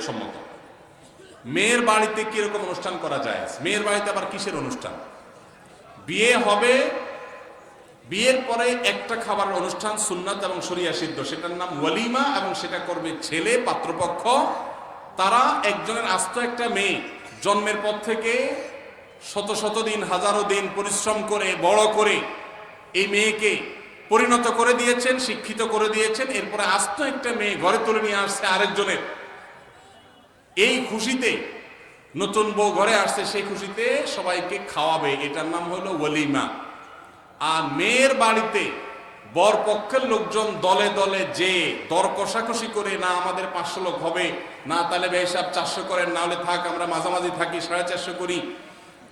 সম্মত। মেয়ের বাড়িতে কীরকম অনুষ্ঠান করা যায়? মেয়ের বাড়িতে আবার কিসের অনুষ্ঠান? বিয়ে হবে, বিয়ের পরে একটা খাবার অনুষ্ঠান সুন্নাত এবং শরিয়া সিদ্ধ। সেটার নাম ওয়ালিমা এবং সেটা করবে ছেলে, পাত্রপক্ষ। তারা একজনের আস্ত একটা মেয়ে। জন্মের পর থেকে শত শত দিন, হাজারো দিন পরিশ্রম করে, বড় করে এই মেয়েকে পরিণত করে দিয়েছেন, শিক্ষিত করে দিয়েছেন। এরপরে আস্ত একটা মেয়ে ঘরে তুলে নিয়ে আসছে আরেকজনের। এই খুশিতে নতুন বউ ঘরে আসছে, সেই খুশিতে সবাইকে খাওয়াবে। এটার নাম হলো ওয়ালিমা আর মেয়ের বাড়িতে বর পক্ষের লোকজন দলে দলে যে দর কষাকষি করে, না, আমাদের পাঁচশো লোক হবে, না, তাহলে হিসাব চারশো করেন, না হলে থাক, আমরা মাঝামাঝি থাকি, সাড়ে চারশো করি।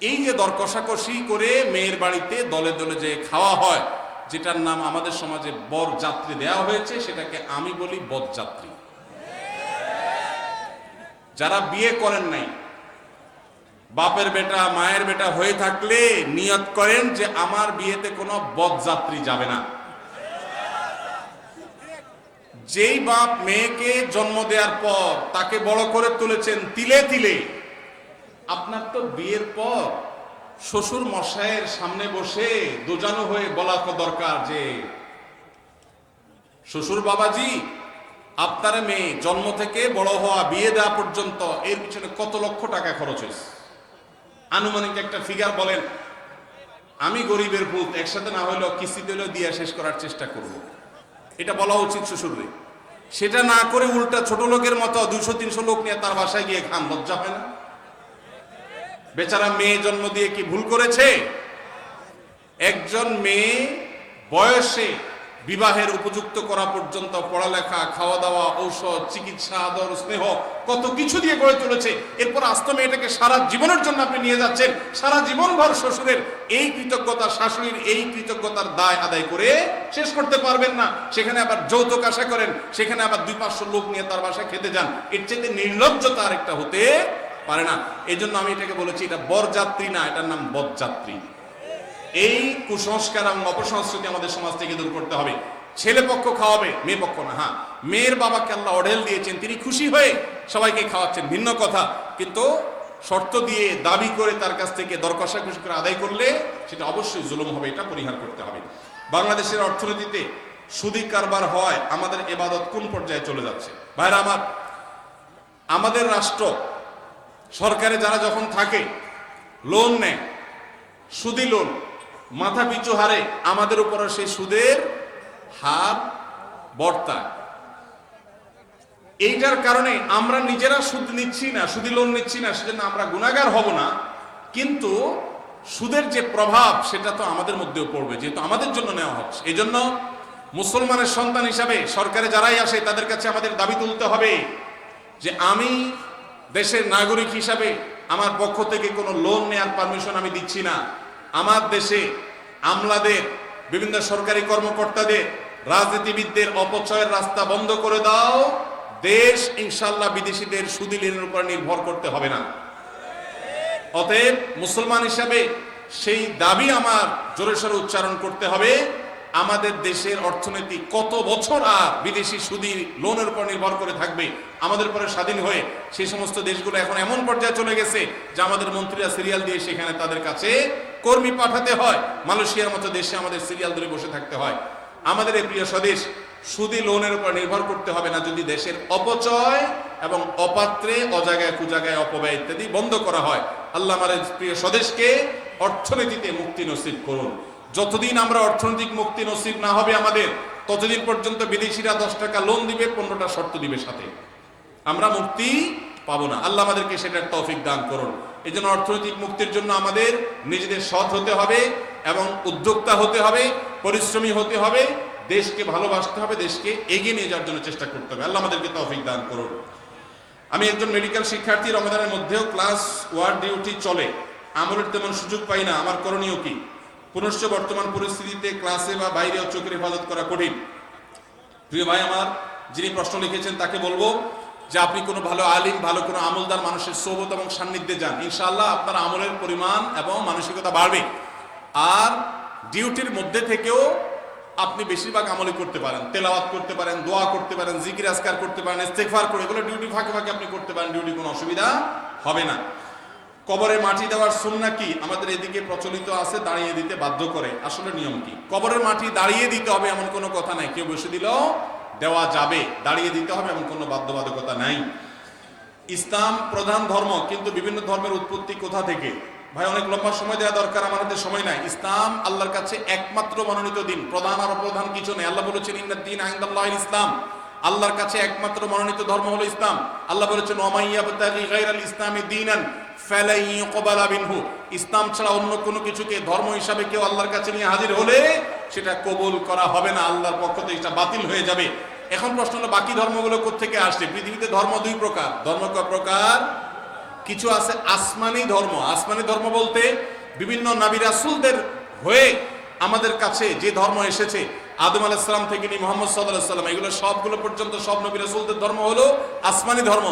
এই যে দর কষাকষি করে মেয়ের বাড়িতে দলে দলে যে খাওয়া হয়, যেটার নাম আমাদের সমাজে বর যাত্রী দেওয়া হয়েছে, সেটাকে আমি বলি বরযাত্রী যারা বিয়ে করেন নাই, বাপের বেটা, মায়ের বেটা হয়ে থাকলে নিয়ত করেন যে আমার বিয়েতে কোনো বদযাত্রী যাবে না। যেই বাপ মেয়েকে জন্ম দেওয়ার পর তাকে বড় করে তুলেছেন তিলে তিলে, আপনার তো বিয়ের পর শ্বশুর মশাইয়ের সামনে বসে দোজানো হয়ে বলা তো দরকার যে, শ্বশুর বাবাজি আপনার মেয়ে জন্ম থেকে বড় হওয়া, বিয়ে দেওয়া পর্যন্ত এর পিছনে কত লক্ষ টাকা খরচ হয়েছে? আনুমানিক একটা ফিগার বলেন, আমি গরিবের ভূত, একসাথে না হলেও কিস্তিতে হলেও দিয়ে শেষ করার চেষ্টা করব। এটা বলা উচিত শ্বশুরে সেটা না করে উল্টা ছোট লোকের মতো দুশো তিনশো লোক নিয়ে তার বাসায় গিয়ে খান লজ্জা হয় না? বেচারা মেয়ে জন্ম দিয়ে কি ভুল করেছে? একজন মেয়ে বয়সে বিবাহের উপযুক্ত করা পর্যন্ত পড়ালেখা খাওয়া দাওয়া ঔষধ, চিকিৎসা, আদর, স্নেহ, কত কিছু দিয়ে গড়ে তুলেছে। এরপর আস্ত মেয়েটাকে সারা জীবনের জন্য আপনি নিয়ে যাচ্ছেন। সারা জীবন ভর শ্বশুরের এই কৃতজ্ঞতা, শাশুড়ির এই কৃতজ্ঞতার দায় আদায় করে শেষ করতে পারবেন না। সেখানে আবার যৌতুক আশা করেন, সেখানে আবার দুই পাঁচশো লোক নিয়ে তার বাসায় খেতে যান। এর চাইতে নির্লজ্জতা আর একটা হতে পারে না। এই জন্য আমি এটাকে বলেছি, এটা বরযাত্রী না, এটার নাম বদযাত্রী। এই কুসংস্কার এবং অপসংস্কৃতি আমাদের সমাজ থেকে দূর করতে হবে। ছেলে পক্ষ খাওয়াবে, মেয়ে পক্ষ না হ্যাঁ। মেয়ের বাবাকে আল্লাহ অঢেল দিয়েছেন, তিনি খুশি হয়ে সবাইকে খাওয়াচ্ছেন, ভিন্ন কথা। কিন্তু শর্ত দিয়ে দাবি করে তার কাছ থেকে দরকষা খুশি করে আদায় করলে সেটা অবশ্যই জুলুম হবে, এটা পরিহার করতে হবে। বাংলাদেশের অর্থনীতিতে সুদি কারবার হয় আমাদের এবাদত কোন পর্যায়ে চলে যাচ্ছে? ভাইরা আমার, আমাদের রাষ্ট্র, সরকারে যারা যখন থাকে লোন নেয়, সুদি লোন মাথা পিছু হারে আমাদের উপরে সেই সুদের হার বর্তায়। এইটার কারণে আমরা নিজেরা সুদ নিচ্ছি না, সুদি লোন নিচ্ছি না, সেজন্য আমরা গুণাগার হব না। কিন্তু সুদের যে প্রভাব, সেটা তো আমাদের মধ্যেও পড়বে, যেহেতু আমাদের জন্য নেওয়া হচ্ছে। এই জন্য মুসলমানের সন্তান হিসাবে সরকারে যারাই আসে, তাদের কাছে আমাদের দাবি তুলতে হবে যে আমি দেশের নাগরিক হিসাবে আমার পক্ষ থেকে কোনো লোন নেওয়ার পারমিশন আমি দিচ্ছি না। আমার দেশে, আমলাদের, বিভিন্ন সরকারি কর্মকর্তাদের, রাজনীতিবিদদের অপচয়ের রাস্তা বন্ধ করে দাও। দেশ ইনশাল্লাহ বিদেশিদের সুদি উপর নির্ভর করতে হবে না। অতএব মুসলমান হিসাবে সেই দাবি আমার জোরে সোরে উচ্চারণ করতে হবে। আমাদের দেশের অর্থনীতি কত বছর আর বিদেশি সুদি লোনের উপর নির্ভর করে থাকবে? আমাদের পরে স্বাধীন হয়ে সেই সমস্ত দেশগুলো এখন এমন পর্যায়ে চলে গেছে যে আমাদের মন্ত্রীরা সিরিয়াল দিয়ে সেখানে তাদের কাছে কর্মী পাঠাতে হয়, মালয়েশিয়ার মতো দেশে আমাদের সিরিয়াল ধরে বসে থাকতে হয়। আমাদের এই প্রিয় স্বদেশ, সুদি লোনের উপর নির্ভর করতে হবে না, যদি দেশের অপচয় এবং অপাত্রে অজাগায় কুজাগায় অপব্যয় ইত্যাদি বন্ধ করা হয়, আল্লাহ আমার প্রিয় স্বদেশকে অর্থনীতিতে মুক্তি নসিব করুন। যতদিন আমরা অর্থনৈতিক মুক্তি নসিব না হবে আমাদের, ততদিন পর্যন্ত বিদেশিরা দশ টাকা লোন দিবে, পনেরোটা শর্ত দিবে সাথে। আমরা মুক্তি পাবো না। আল্লাহ আমাদেরকে সেটার তৌফিক দান করুন। এই জন্য অর্থনৈতিক মুক্তির জন্য আমাদের নিজেদের সৎ হতে হবে এবং উদ্যোক্তা হতে হবে, পরিশ্রমী হতে হবে, দেশকে ভালোবাসতে হবে, দেশকে এগিয়ে নিয়ে যাওয়ার জন্য চেষ্টা করতে হবে। আল্লাহ আমাদেরকে তৌফিক দান করুন। আমি একজন মেডিকেল শিক্ষার্থী রমাদানের মধ্যেও ক্লাস ওয়ার্ড ডিউটি চলে। আমলের তেমন সুযোগ পাই না। আমার করণীয় কি? পুনশ্চ বর্তমান পরিস্থিতিতে ক্লাসে বা বাইরেও চোখের হেফাজত করা কঠিন। প্রিয় ভাই আমার, যিনি প্রশ্ন লিখেছেন তাকে বলব যে আপনি কোনো ভালো আলিম, ভালো কোনো আমলদার মানুষের সোবত এবং সান্নিধ্যে যান, ইনশাআল্লাহ আপনার আমলের পরিমাণ এবং মানসিকতা বাড়বে। আর ডিউটির মধ্যে থেকেও আপনি বেশিরভাগ আমলি করতে পারেন, তেলাওয়াত করতে পারেন, দোয়া করতে পারেন, জিকির, আজকার করতে পারেন, ইস্তেগফার করে এগুলো ডিউটি ফাঁকে ফাঁকে আপনি করতে পারেন, ডিউটি কোনো অসুবিধা হবে না। কবরে মাটি দেওয়ার সুন্না কি? আমাদের এদিকে প্রচলিত আছে, দাঁড়িয়ে দিতে বাধ্য করে। আসলে নিয়ম কি? কবরের মাটি দাঁড়িয়ে দিতে হবে এমন কোনো কথা নাই। কেউ বসে দিলেও দেওয়া যাবে, দাঁড়িয়ে দিতে হবে এমন কোনো বাধ্যবাধকতা নাই। ইসলাম প্রধান ধর্ম, কিন্তু বিভিন্ন ধর্মের উৎপত্তি কোথা থেকে? ভাই, অনেক লম্বা সময় দেওয়া দরকার হাতে সময় নাই। ইসলাম আল্লাহর কাছে একমাত্র মনোনীত দিন, প্রধান আর অপ্রধান কিছু নেই। আল্লাহ বলেছেন ইন্নাদ দিন আইন্দাল্লাহ ইসলাম। আল্লাহর কাছে একমাত্র মনোনীত ধর্ম হলো ইসলাম। আল্লাহ বলেছেন ইসলামি দীনান ইসলাম ছাড়া অন্য কোনো কিছুকে ধর্ম হিসাবে কেউ আল্লাহর কাছে নিয়ে হাজির হলে সেটা কবুল করা হবে না, আল্লাহর পক্ষ থেকে এটা বাতিল হয়ে যাবে। এখন প্রশ্ন হলো, বাকি ধর্মগুলো কোত্থেকে আসছে? পৃথিবীতে ধর্ম দুই প্রকার। ধর্ম কয় প্রকার? কিছু আছে আসমানি ধর্ম। আসমানি ধর্ম বলতে বিভিন্ন নাবি রাসূলদের হয়ে আমাদের কাছে যে ধর্ম এসেছে, আদম আলাইসালাম থেকে নিয়ে মোহাম্মদ সাল্লাহ সাল্লাম, এগুলো সবগুলো পর্যন্ত সব নবী রাসূলদের ধর্ম হলো আসমানি ধর্ম।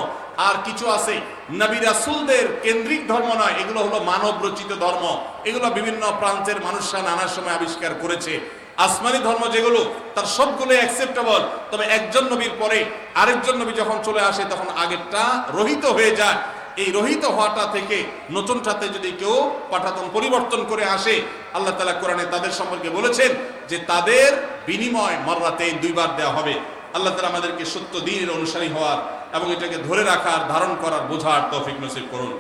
আর কিছু আছে। নবী রাসূলদের কেন্দ্রিক ধর্ম নয়, এগুলো হলো মানব রচিত ধর্ম। এগুলো বিভিন্ন প্রান্তের মানুষরা নানা সময় আবিষ্কার করেছে। আসমানি ধর্ম যেগুলো, তার সবগুলো অ্যাকসেপ্টেবল তবে একজন নবীর পরে আরেকজন নবী যখন চলে আসে, তখন আগেরটা রহিত হয়ে যায়। এই রহিত হওয়াটা থেকে নতুন নতুনটাতে যদি কেউ পাঠাতন পরিবর্তন করে আসে, আল্লাহ তালা কোরআনে তাদের সম্পর্কে বলেছেন যে তাদের বিনিময় মর্রাতে দুইবার দেওয়া হবে। আল্লাহ তালা আমাদেরকে সত্য দিনের অনুসারী হওয়ার এবং এটাকে ধরে রাখার ধারণ করার বোঝার তৌফিক নসিব করুন।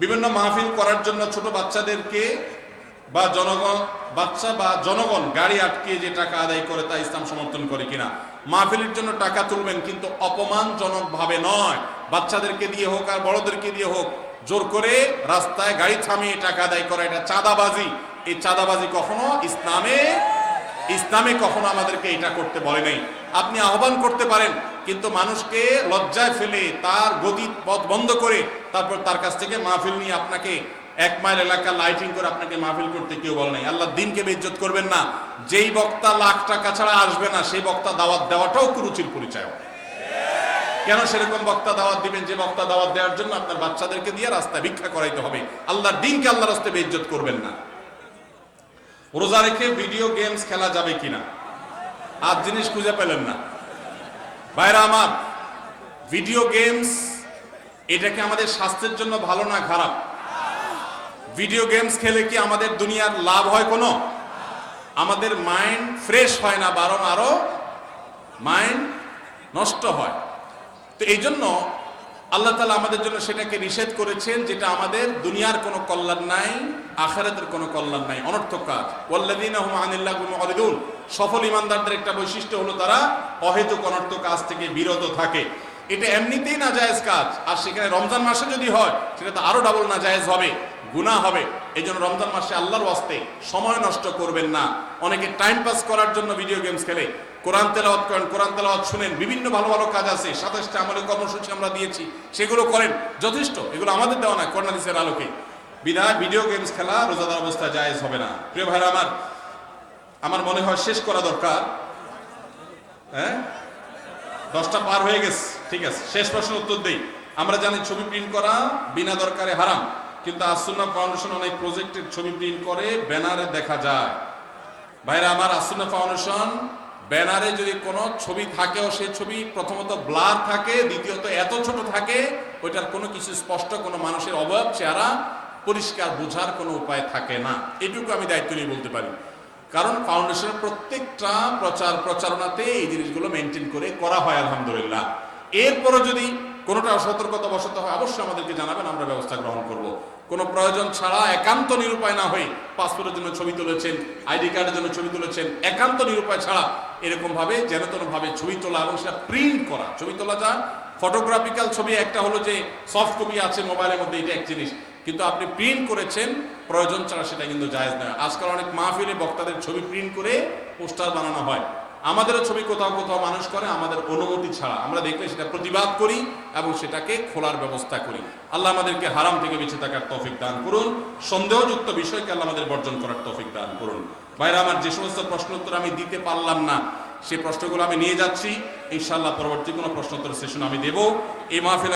বিভিন্ন মাহফিল করার জন্য ছোট বাচ্চাদেরকে বা জনগণ বাচ্চা বা জনগণ গাড়ি আটকে যে টাকা আদায় করে তা ইসলাম সমর্থন করে কিনা। মাহফিলের জন্য টাকা তুলবেন কিন্তু অপমানজনক ভাবে নয়। বাচ্চাদেরকে দিয়ে হোক আর বড়দেরকে দিয়ে হোক, জোর করে রাস্তায় গাড়ি থামিয়ে টাকা আদায় করা এটা চাঁদাবাজি। এই চাঁদাবাজি কখনো ইসলামে ইসলামে কখনো আমাদেরকে এটা করতে বলে নাই। আপনি আহ্বান করতে পারেন কিন্তু মানুষকে লজ্জায় ফেলে তার গতি পথ বন্ধ করে তারপর তার কাছ থেকে মাহফিল নিয়ে আপনাকে এক মাইল এলাকা লাইটিং করে আপনাকে মাহফিল করতে কেউ বল নাই। আল্লাহ দিনকে বেজ্জত করবেন না। যেই বক্তা লাখ টাকা ছাড়া আসবে না, সেই বক্তা দাওয়াত দেওয়াটাও কুরুচির পরিচয়। কেন সেরকম বক্তা দাওয়াত দিবেন? যে বক্তা দাওয়াত দেওয়ার জন্য আপনার বাচ্চাদেরকে দিয়ে রাস্তায় ভিক্ষা করাইতে হবে। আল্লাহর দিনকে আল্লাহ রাস্তায় বেজ্জত করবেন না। রোজা রেখে ভিডিও গেমস খেলা যাবে কিনা? আর জিনিস খুঁজে পেলেন না। ভাইরা আমার ভিডিও গেমস এটা কি আমাদের স্বাস্থ্যের জন্য ভালো না খারাপ? ভিডিও গেমস খেলে কি আমাদের দুনিয়ার লাভ হয় কোনো? আমাদের মাইন্ড ফ্রেশ হয় না, বারণ আরও মাইন্ড নষ্ট হয়। তো এই জন্য আল্লাহ তালা আমাদের জন্য সেটাকে নিষেধ করেছেন, যেটা আমাদের দুনিয়ার কোনো কল্যাণ নাই, আখেরাতের কোনো কল্যাণ নাই, অনর্থক কাজ। ওয়াল্লাযীনা হুম আনিল্লাহ সফল ইমানদারদের একটা বৈশিষ্ট্য হলো তারা অহেতুক অনর্থক কাজ থেকে বিরত থাকে। এটা এমনিতেই না জায়েজ কাজ। আর সেখানে রমজান মাসে যদি হয়, সেটা তো আরও ডাবল না জায়েজ হবে, গুনাহ হবে। এই জন্য রমজান মাসে আল্লাহর ওয়াস্তে সময় নষ্ট করবেন না। অনেকে টাইম পাস করার জন্য ভিডিও গেমস খেলে। কোরআন তেলাওয়াত করেন, কোরআন তেলাওয়াত শুনেন, বিভিন্ন ভালো ভালো কাজ আছে, সাতাশটা আমাদের কর্মসূচি আমরা দিয়েছি, সেগুলো করেন। যথেষ্ট, এগুলো আমাদের দেওয়া না কর্ণাদিসের আলোকে। বিধায় ভিডিও গেমস খেলা রোজাদার অবস্থা জায়েজ হবে না। প্রিয় ভাইরা আমার আমার মনে হয় শেষ করা দরকার। হ্যাঁ? দশটা পার হয়ে গেছে। ঠিক আছে, শেষ প্রশ্ন উত্তর দেই। আমরা জানি ছবি প্রিন্ট করা বিনা দরকারে হারাম, কিন্তু আসুন্না ফাউন্ডেশন অনেক প্রজেক্টের ছবি প্রিন্ট করে ব্যানারে দেখা যায়। ভাইরা, আমার আসুন্না ফাউন্ডেশন ব্যানারে যদি কোনো ছবি থাকেও সেই ছবি প্রথমত ব্লার থাকে, দ্বিতীয়ত এত ছোট থাকে, ওইটার কোনো কিছু স্পষ্ট, কোনো মানুষের অবয়ব চেহারা পরিষ্কার বোঝার কোনো উপায় থাকে না। এটুকু আমি দায়িত্ব নিয়ে বলতে পারি। কারণ ফাউন্ডেশনের প্রত্যেকটা প্রচার প্রচারণাতে এই জিনিসগুলো মেনটেন করে করা হয়, আলহামদুলিল্লাহ। এরপরও যদি কোনোটা অসতর্কতা বশত হয়, অবশ্যই আমাদেরকে জানাবেন, আমরা ব্যবস্থা গ্রহণ করব। কোনো প্রয়োজন ছাড়া একান্ত নিরুপায় না হয়ে পাসপোর্টের জন্য ছবি তুলেছেন, আইডি কার্ডের জন্য ছবি তুলেছেন, একান্ত নিরুপায় ছাড়া এরকম ভাবে যেন ভাবে ছবি তোলা এবং সেটা প্রিন্ট করা। ছবি তোলা যা ফটোগ্রাফিক্যাল ছবি, একটা হলো যে সফট কপি আছে মোবাইলের মধ্যে, এটা এক জিনিস। কিন্তু আপনি প্রিন্ট করেছেন, প্রয়োজন ছাড়া সেটা কিন্তু জায়েজ নয়। আজকাল অনেক মাহফিলে বক্তাদের ছবি প্রিন্ট করে পোস্টার বানানো হয়। আমাদেরও ছবি কোথাও কোথাও মানুষ করে, আমাদের অনুমতি ছাড়া। আমরা দেখলে সেটা প্রতিবাদ করি এবং সেটাকে খোলার ব্যবস্থা করি। আল্লাহ আমাদেরকে হারাম থেকে বেঁচে থাকার তৌফিক দান করুন। সন্দেহযুক্ত বিষয়কে আল্লাহ আমাদের বর্জন করার তৌফিক দান করুন। বাইরে আমার যে সমস্ত প্রশ্ন উত্তর আমি দিতে পারলাম না সেই প্রশ্নগুলো আমি নিয়ে যাচ্ছি। ইনশাআল্লাহ পরবর্তী কোনো প্রশ্নোত্তর সেশন আমি দেব। এই মাহফিল